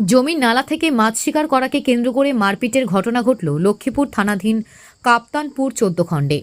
জমির নালা থেকে মাছ শিকার করাকে কেন্দ্র করে মারপিটের ঘটনা ঘটল লক্ষ্মীপুর থানাধীন কাপ্তানপুর চোদ্দ খণ্ডে।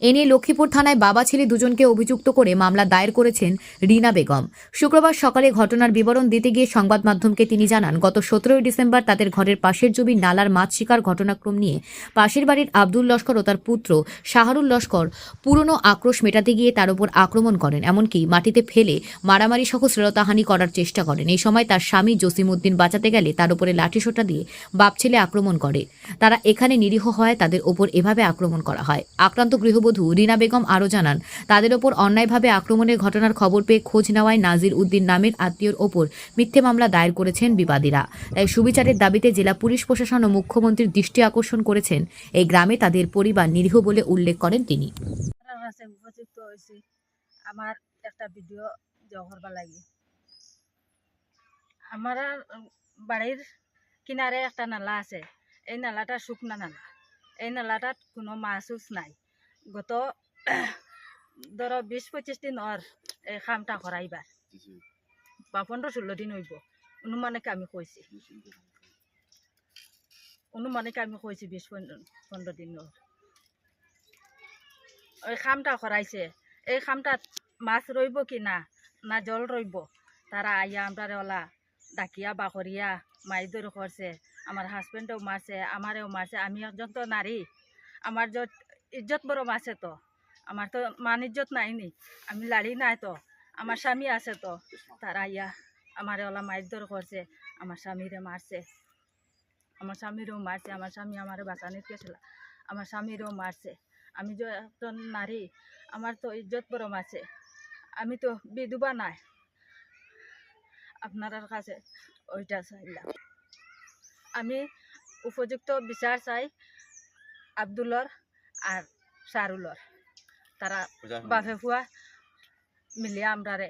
এ নিয়ে লক্ষ্মীপুর থানায় বাবা ছেলে দুজনকে অভিযুক্ত করে মামলা দায়ের করেছেন রিনা বেগম। শুক্রবার সকালে ঘটনার বিবরণ দিতে গিয়ে সংবাদ মাধ্যমকে তিনি জানান, গত সতেরোই ডিসেম্বর তাদের ঘরের পাশের জমি নালার মাছ শিকার ঘটনাক্রম নিয়ে পাশের বাড়ির আব্দুল লস্কর ও তার পুত্র শাহরুল লস্কর পুরনো আক্রোশ মেটাতে গিয়ে তার উপর আক্রমণ করেন, এমনকি মাটিতে ফেলে মারামারি সহ শ্লীলতাহানি করার চেষ্টা করেন। এই সময় তার স্বামী জসিমউদ্দিন বাঁচাতে গেলে তার উপরে লাঠিসোটা দিয়ে বাপ ছেলে আক্রমণ করে। তারা এখানে নিরীহ হয় তাদের ওপর এভাবে আক্রমণ করা হয়। আক্রান্ত গৃহবধূ রিনা বেগম আরও জানান, তাদের ওপর অন্যায়ভাবে আক্রমণের ঘটনার খবর পেয়ে খোঁজ নেওয়ায় নাজির উদ্দিন নামের আত্মীয়র ওপর মিথ্যে মামলা দায়ের করেছেন বিবাদীরা। তাই সুবিচারের দাবিতে জেলা পুলিশ প্রশাসন ও মুখ্যমন্ত্রীর দৃষ্টি আকর্ষণ করেছেন। এই গ্রামে তাদের পরিবার নিরীহ বলে উল্লেখ করেন তিনি। আমার একটা ভিডিও জমা করবার লাগে আমার বাড়ির কিনারে একটা নালা আছে। এই নালাটা শুকনা নালা। এই নালাটাত কোনো মাছ নাই। গত ধরো বিশ পঁচিশ দিন ওর এই কামটা করাইবার বা পনেরো ষোলো দিন হইব। অনুমানিক আমি কইছি অনুমানিক আমি কইছি বিশ পনেরো দিন ওর ওই খামটা করাইছে এই খামটাত মাছ রইব কি না? না জল রইব তারা আইয়া আমরা ওলা ডাকিয়া বাকরিয়া মাইদর করছে আমার হাজবেন্ডেও মারছে আমারেও মারছে আমি একজন তো নারী আমার যত ইজ্জত বড় মাছে তো। আমার তো মান ইজ্জত নাই নি আমি লাড়ি নাই তো, আমার স্বামী আছে তো। তারা আইয়া আমারে ওলা মাইদর করছে, আমার স্বামীরে মারছে। আমার স্বামীরেও মারছে, আমার স্বামী আমারে বাঁচানিত গেছিল, আমার স্বামীরেও মারছে। আমি যে একজন নারী, আমার তো ইজ্জত বরম আছে। আমি তো বিধবা নাই। আপনার কাছে ওইটা চাইলাম। আমি উপযুক্ত বিচার চাই আব্দুলর আর শাহরুলর তারা বাপে ফুয়া মিলিয়ে আমরারে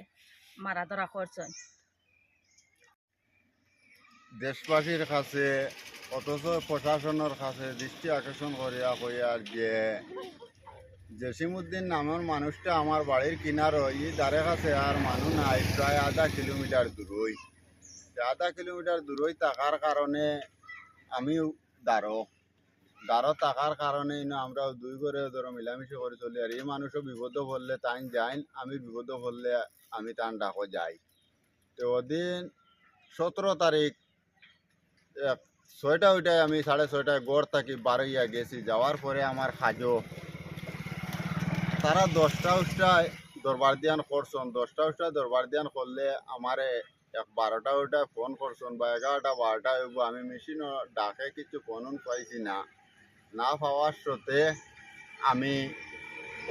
মারা ধরা করছেন। দেশবাসীর কাছে অথচ প্রশাসনের কাছে দৃষ্টি আকর্ষণ করিয়া কইয়ার যে জসিমুদ্দিন নামের মানুষটা আমার বাড়ির কিনার ই দ্বারে কাছে আর মানুষ নাই প্রায় আধা কিলোমিটার দূরই। আধা কিলোমিটার দূরই থাকার কারণে আমি দাঁড়ো দাঁড়ো থাকার কারণে আমরা দুই করে ধরো মিলামিশি করে চলি আর এই মানুষও বিপদ পড়লে তাই যাইন আমি বিপদ পড়লে আমি তান ডাকো যাই। তো ওদিন সতেরো তারিখ ছয়টা ওইটায় আমি সাড়ে ছয়টায় গড় থাকি বারোইয়া গেছি। যাওয়ার পরে আমার খাজো, তারা দশটা উষ্টায় দরবার দিয়ান করছন দশটা উষ্টায় দরবার দিয়ান করলে আমারে এক বারোটা ওইটায় ফোন করছন বা এগারোটা, বারোটা আমি মেশিনও ডাকে কিছু ফোন পাইছি না। না পাওয়ার সত্ত্বে আমি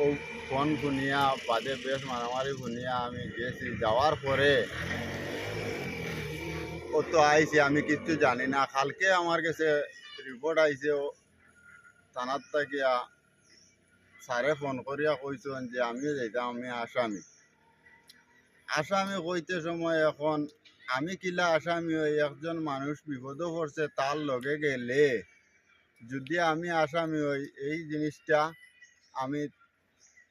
ও ফোন শুনিয়া বাদে বেশ মারামারি শুনিয়া আমি গেছি। যাওয়ার পরে ও তো আইছে, আমি কিচ্ছু জানি না। কালকে আমার কাছে রিপোর্ট আইছে, ও থানার থাকিয়া স্যারে ফোন করিয়া কইছেন যে আমিও যাইতাম আমি আসামি। আসামি কইতে সময় এখন আমি কিলা আসামি একজন মানুষ বিপদও পড়ছে, তার লগে গেলে যদি আমি আসামি হই, এই জিনিসটা আমি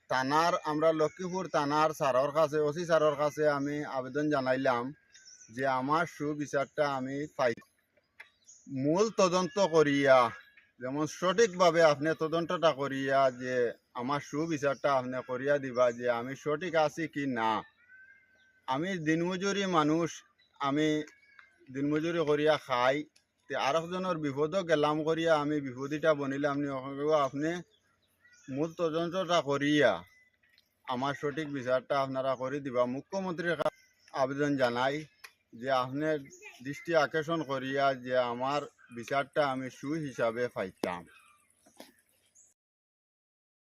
থানার, আমরা লক্ষ্মীপুর থানার স্যারের কাছে, ওসি স্যারের কাছে আমি আবেদন জানাইলাম যে আমার সুবিচারটা আমি পাই। মূল তদন্ত করিয়া, যেমন সঠিকভাবে আপনি তদন্তটা করিয়া যে আমার সুবিচারটা আপনি করিয়া দিবা যে আমি সঠিক আছি কি না। আমি দিনমজুরি মানুষ, আমি দিনমজুরি করিয়া খাই আরেকজনের বিপদও গেলাম করিয়া আমি বিপদীটা বনিলাম নি আপনি মূল তদন্তটা করিয়া আমার সঠিক বিচারটা আপনারা করে দিবা। মুখ্যমন্ত্রীর আবেদন জানাই যে আপনার দৃষ্টি আকর্ষণ করিয়া যে আমার বিচারটা আমি সু হিসাবে পাইতাম